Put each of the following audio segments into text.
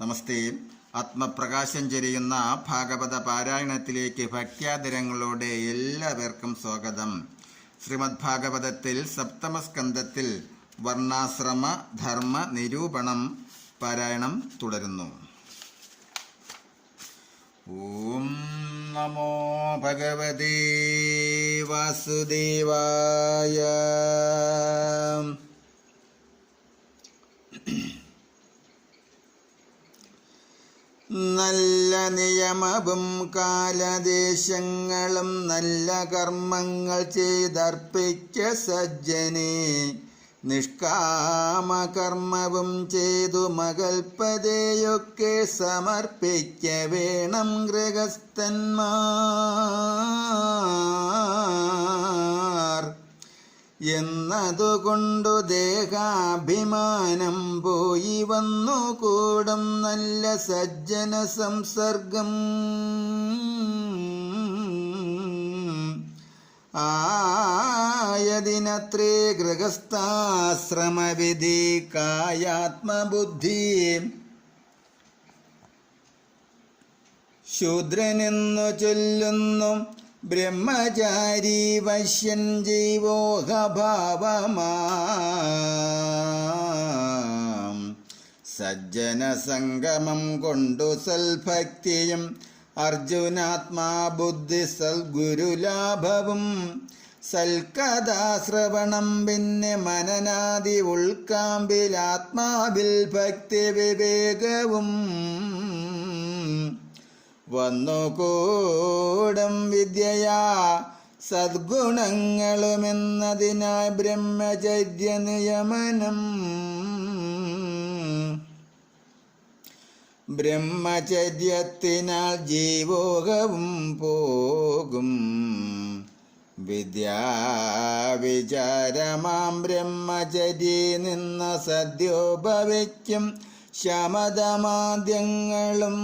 നമസ്തേ. ആത്മപ്രകാശം ചെരിയുന്ന ഭാഗവത പാരായണത്തിലേക്ക് ഭക്യാദരങ്ങളോടെ എല്ലാവർക്കും സ്വാഗതം. ശ്രീമദ് ഭാഗവതത്തിൽ സപ്തമസ്കന്ധത്തിൽ വർണാശ്രമ ധർമ്മ നിരൂപണം പാരായണം തുടരുന്നു. ഓം നമോ ഭഗവതേ വാസുദേവായ. നല്ല നിയമവും കാലദേശങ്ങളും നല്ല കർമ്മങ്ങൾ ചെയ്തർപ്പിക്ക സജ്ജനെ. നിഷ്കാമകർമ്മവും ചെയ്തു മകൽപ്പതയൊക്കെ സമർപ്പിക്ക വേണം ഗൃഹസ്ഥന്മാർ. എന്നതുകൊണ്ടു ദേഹാഭിമാനം പോയി വന്നു കൂടും നല്ല സജ്ജന സംസർഗം. ആയതിനത്രേ ഗൃഹസ്ഥാശ്രമവിധി കായാത്മബുദ്ധി ശൂദ്രനെന്നു ചൊല്ലുന്നു ബ്രഹ്മചാരി വശ്യൻ ജീവോഹഭാവമാം. സജ്ജന സംഗമം കൊണ്ടു സൽഭക്തിയും അർജുനാത്മാ ബുദ്ധി സൽഗുരുലാഭവും സൽക്കഥാശ്രവണം പിന്നെ മനനാദി ഉൾക്കാമ്പിൽ ആത്മാവിൽ ഭക്തി വിവേകവും വന്നുകൂടും വിദ്യയാ സദ്ഗുണങ്ങളുമെന്നതിനായി ബ്രഹ്മചര്യ നിയമനം ബ്രഹ്മചര്യത്തിനാൽ ജീവോകവും പോകും. വിദ്യാവിചാരമാം ബ്രഹ്മചര്യ നിന്ന സദ്യോപവയ്ക്കും. ശമതമാദ്യങ്ങളും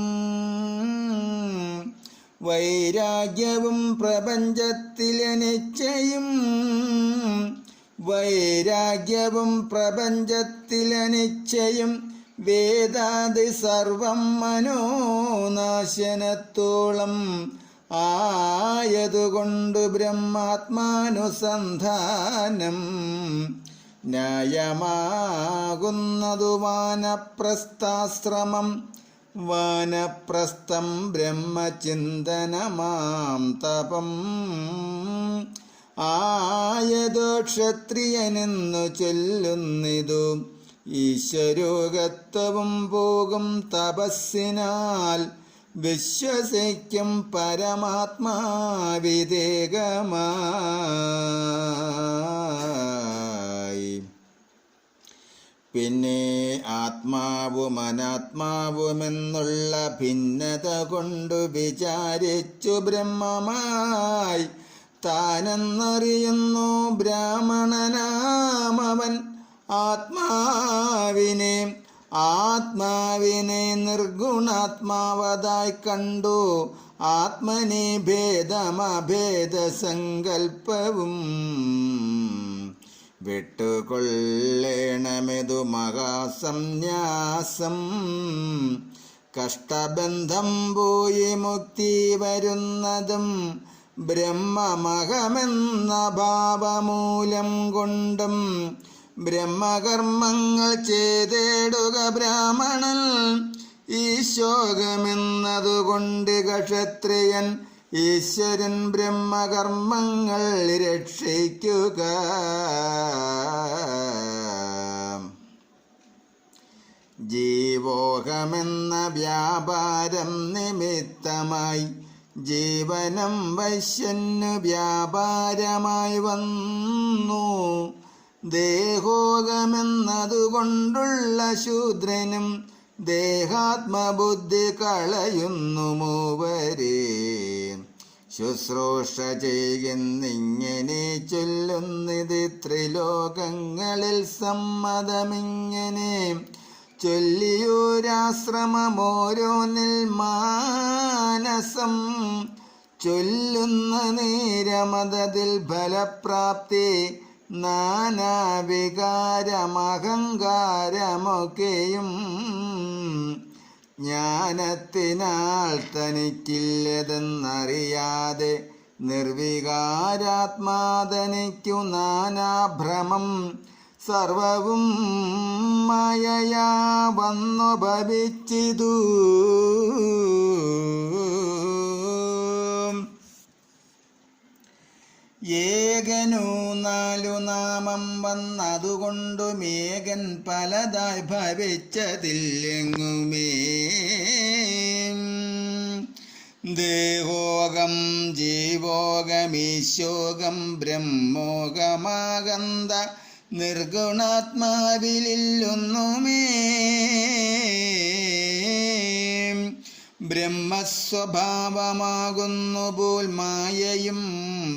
വൈരാഗ്യവും പ്രപഞ്ചത്തിലെ നിശ്ചയും വൈരാഗ്യവും പ്രപഞ്ചത്തിലെ നിശ്ചയും വേദാതി സർവം മനോനാശനത്തോളം ആയതുകൊണ്ട് ബ്രഹ്മാത്മാനുസന്ധാനം ന്യായമാകുന്നതു വാനപ്രസ്ഥാശ്രമം. വാനപ്രസ്ഥം ബ്രഹ്മചിന്തനമാം തപം. ആയതോ ക്ഷത്രിയനെന്നു ചൊല്ലുന്നിതു. ഈശ്വരോഗത്വവും പോകും തപസ്സിനാൽ. വിശ്വസിക്കും പരമാത്മാവിദേകമായി പിന്നെ ആത്മാവും അനാത്മാവുമെന്നുള്ള ഭിന്നത കൊണ്ടു വിചാരിച്ചു ബ്രഹ്മമായി. താനെന്നറിയുന്നു ബ്രാഹ്മണനാമവൻ ആത്മാവിനെ. ആത്മാവിനെ നിർഗുണാത്മാവതായി കണ്ടു. ആത്മനി ഭേദമഭേദ സങ്കൽപ്പവും വിട്ടുകൊള്ളേണമെതു മഹാസന്യാസം. കഷ്ടബന്ധം പോയി മുക്തി വരുന്നതും ബ്രഹ്മമഹമെന്ന ഭാവമൂലം കൊണ്ടും ബ്രഹ്മകർമ്മങ്ങൾ ചെയ്തേടുക ബ്രാഹ്മണൻ. ഈ ശോകമെന്നതുകൊണ്ട് ക്ഷത്രിയൻ ഈശ്വരൻ ബ്രഹ്മകർമ്മങ്ങൾ രക്ഷിക്കുക. ജീവോഹമെന്ന വ്യാപാരം നിമിത്തമായി ജീവനം വൈശ്യന് വ്യാപാരമായി വന്നു. ദേഹോകമെന്നതുകൊണ്ടുള്ള ശൂദ്രനും ദേഹാത്മബുദ്ധി കളയുന്നു മൂവരെ. ശുശ്രൂഷ ചെയ്യുന്നിങ്ങനെ ചൊല്ലുന്നിത് ത്രിലോകങ്ങളിൽ സമ്മതമിങ്ങനെ ചൊല്ലിയൂരാശ്രമമോരോന്നിൽ മാനസം ചൊല്ലുന്ന നേരമതതിൽ ഫലപ്രാപ്തി നാനാവികാരമഹങ്കാരമൊക്കെയും ജ്ഞാനത്തിനാൽ തനിക്കില്ലതെന്നറിയാതെ നിർവികാരാത്മാതനിക്കു നാനാഭ്രമം സർവവും മായയാ വന്നു ഏകനു നാലു നാമം വന്നതുകൊണ്ടു മേഘൻ പലതായി ഭവിച്ചതില്ലെങ്ങുമേ? ദേവോകം ജീവോകമീശോകം ബ്രഹ്മോകമാകന്ത നിർഗുണാത്മാവിലൊന്നുമേ ബ്രഹ്മസ്വഭാവമാകുന്നു പോൽ മായയും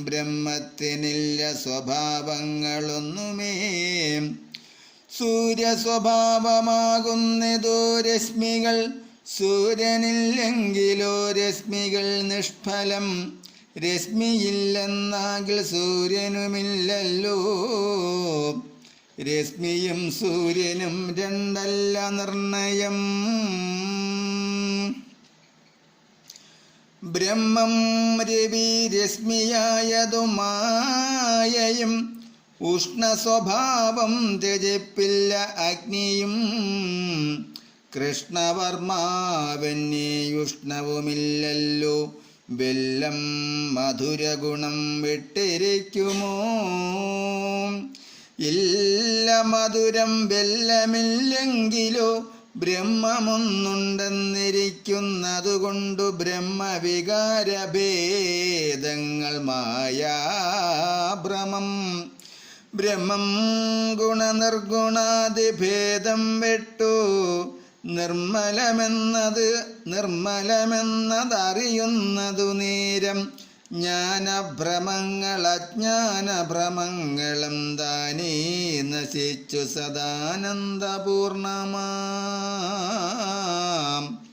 ബ്രഹ്മത്തിനില്ല സ്വഭാവങ്ങളൊന്നുമേ. സൂര്യസ്വഭാവമാകുന്നതോ രശ്മികൾ സൂര്യനില്ലെങ്കിലോ രശ്മികൾ നിഷ്ഫലം. രശ്മിയില്ലെന്നാകിൽ സൂര്യനുമില്ലല്ലോ. രശ്മിയും സൂര്യനും രണ്ടല്ല നിർണയം. ബ്രഹ്മം രവി രശ്മിയായതു മായയും ഉഷ്ണസ്വഭാവം രജപ്പില്ല അഗ്നിയും. കൃഷ്ണവർമാവന്യേ ഉഷ്ണവുമില്ലല്ലോ വെല്ലം മധുരഗുണം വിട്ടിരിക്കുമോ? ഇല്ല മധുരം വെല്ലമില്ലെങ്കിലോ ബ്രഹ്മമൊന്നുണ്ടെന്നിരിക്കുന്നതുകൊണ്ടു ബ്രഹ്മവികാരഭേദങ്ങൾ മായാഭ്രമം. ബ്രഹ്മം ഗുണനിർഗുണാതിഭേദം വെട്ടു. നിർമ്മലമെന്നത് നിർമ്മലമെന്നതറിയുന്നതു നേരം ജ്ഞാനഭ്രമങ്ങൾ അജ്ഞാനഭ്രമങ്ങളും താനേ നശിച്ചു സദാനന്ദപൂർണമാം.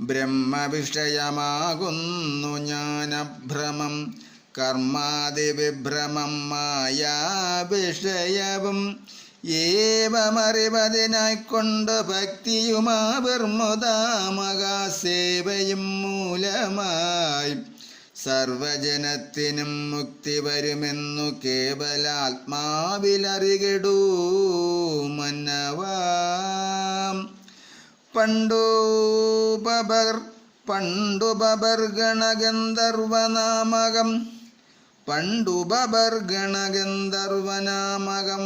ബ്രഹ്മവിഷയമാകുന്നു ജ്ഞാനഭ്രമം കർമാതിവിഭ്രമം മായാവിഷയവും ഏവമറിവതിനായിക്കൊണ്ട് ഭക്തിയുമാവിർമുദാമകാസേവയും മൂലമായി സർവജനത്തിനും മുക്തി വരുമെന്നു കേവലാത്മാവിലറികടൂ മന്നവാം. പണ്ടുപർ ബബർ പണ്ടു ബബർ ഗണഗന്ധർവനാമകം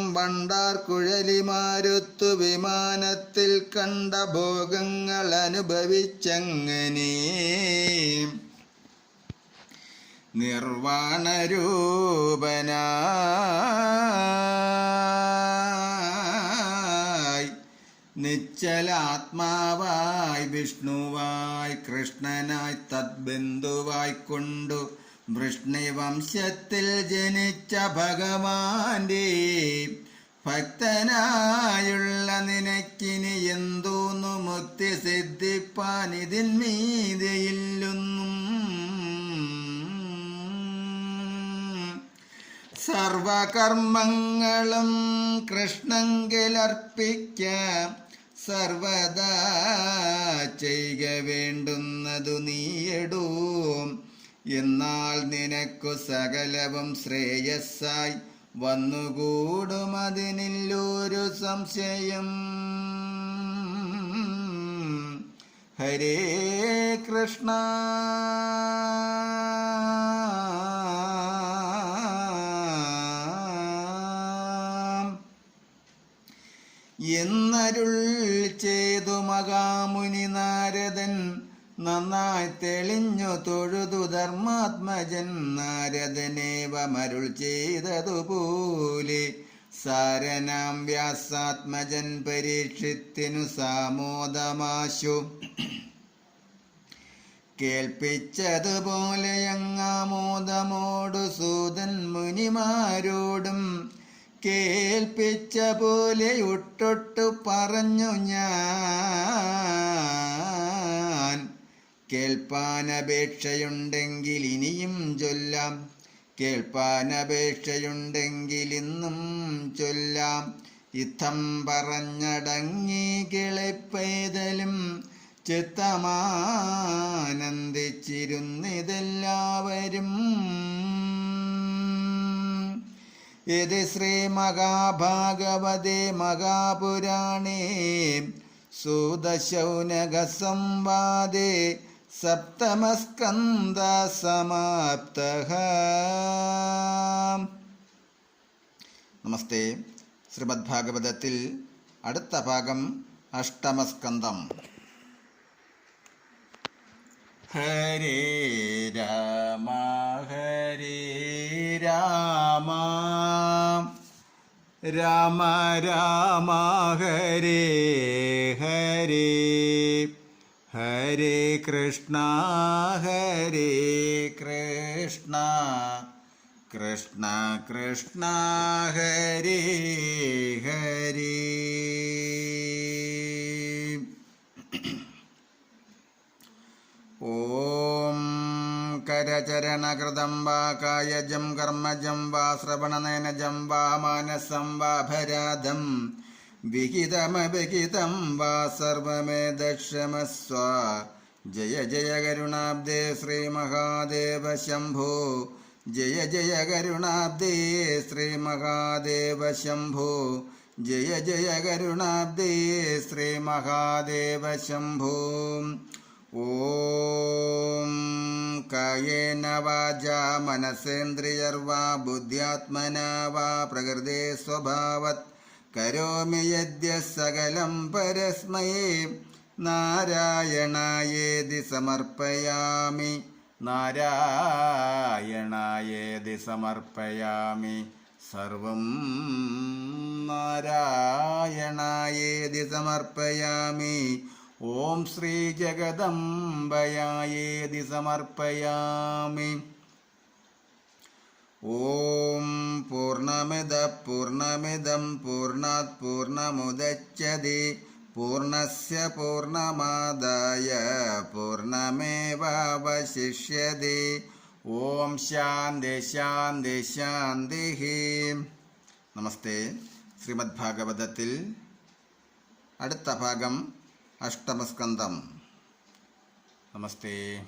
പണ്ടു വണ്ടാർ കുഴലിമാരുത്തു വിമാനത്തിൽ കണ്ട ഭോഗങ്ങൾ അനുഭവിച്ചങ്ങനെ നിർവാണരൂപനായി നിശ്ചലാത്മാവായി വിഷ്ണുവായി കൃഷ്ണനായി തദ്ബന്ധുവായി കൊണ്ടു വൃഷ്ണിവംശത്തിൽ ജനിച്ച ഭഗവാന്റെ ഭക്തനായുള്ള നിനക്കിനി എന്തോന്നു മുക്തി സിദ്ധിപ്പാൻ ഇതിൽ ഇതിന്മീതയില്ലൊന്നും സർവകർമ്മങ്ങളും കൃഷ്ണങ്കിലർപ്പിക്ക സർവദാ ചെയ്യുക വേണ്ടുന്നതു നീയടൂ. എന്നാൽ നിനക്കു സകലവും ശ്രേയസ്സായി വന്നുകൂടും അതിനില്ലൊരു സംശയം. ഹരേ കൃഷ്ണ. എന്നരുൾ ചെയ്തു മകാമുനി നാരദൻ നന്നായി തെളിഞ്ഞു തൊഴുതു ധർമാത്മജൻ നാരദനേവമരുൾ ചെയ്തതുപോലെ സാരനാം വ്യാസാത്മജൻ പരീക്ഷത്തിനു സാമോദമാശു. കേൾപ്പിച്ചതുപോലെ അങ്ങാമോദമോടു സൂതൻ മുനിമാരോടും കേൾപ്പിച്ച പോലെ ഒട്ടൊട്ടു പറഞ്ഞു ഞാൻ. കേൾപ്പാനപേക്ഷയുണ്ടെങ്കിൽ ഇനിയും ചൊല്ലാം. കേൾപ്പാനപേക്ഷയുണ്ടെങ്കിൽ ഇന്നും ചൊല്ലാം. ഇത്തം പറഞ്ഞടങ്ങി കിളിപ്പെയ്തലും ചിത്തമാനന്ദിച്ചിരുന്നിതെല്ലാവരും. ഇത് ശ്രീ മഹാഭാഗവതേ മഹാപുരാണേ. സൂതശൗനക സപ്തമസ്കന്ധ സമാപ്ത നമസ്തേ. ശ്രീമദ്ഭാഗവതത്തിൽ അടുത്ത ഭാഗം അഷ്ടമസ്കന്ധം. ഹരേ രാമ ഹരേ രാമ. രാമ രാമ ഹരേ ഹരേ. ഹരേ കൃഷ്ണ ഹരേ കൃഷ്ണ. കൃഷ്ണ കൃഷ്ണ ഹരേ ഹരേ. ഓം കരചരണകൃതം വാ കായജം കർമ്മജം വാ ശ്രവണനയനജം വാ മാനസം വാ ഭരാധം വിഹിതമവിഹിതം വാ സർവമേ ദക്ഷമസ്വ. ജയ ജയ കരുണാബ്ദേ ശ്രീ മഹാദേവ ശംഭോ. ജയ ജയ കരുണാബ്ദേ ശ്രീ മഹാദേവ ശംഭോ. ജയ ജയ കരുണാബ്ദേ ശ്രീ മഹാദേവ ശംഭോ. ഓം കായേന വാച മനസേന്ദ്രിയർവാ ബുദ്ധ്യാത്മന വാ പ്രകൃതേ സ്വഭാവത്. കരോമി യദ്യ സകലം പരസ്മയേ നാരായണായേതി സമർപ്പയാമി. നാരായണായേതി സമർപ്പയാമി. സർവം നാരായണായേതി സമർപ്പയാമി. ഓം ശ്രീ ജഗദംബയായേതി സമർപ്പയാമി. ഓം പൂർണമിദ പൂർണമിദം പൂർണാത് പൂർണമുദച്യതി പൂർണസ്യ പൂർണമാദായ പൂർണമേവാവശിഷ്യതി ഓം ശാന്തി ശാന്തി ശാന്തി. നമസ്തേ. ശ്രീമദ്ഭാഗവതത്തിൽ അടുത്ത ഭാഗം അഷ്ടമസ്കന്ധം. നമസ്തേ.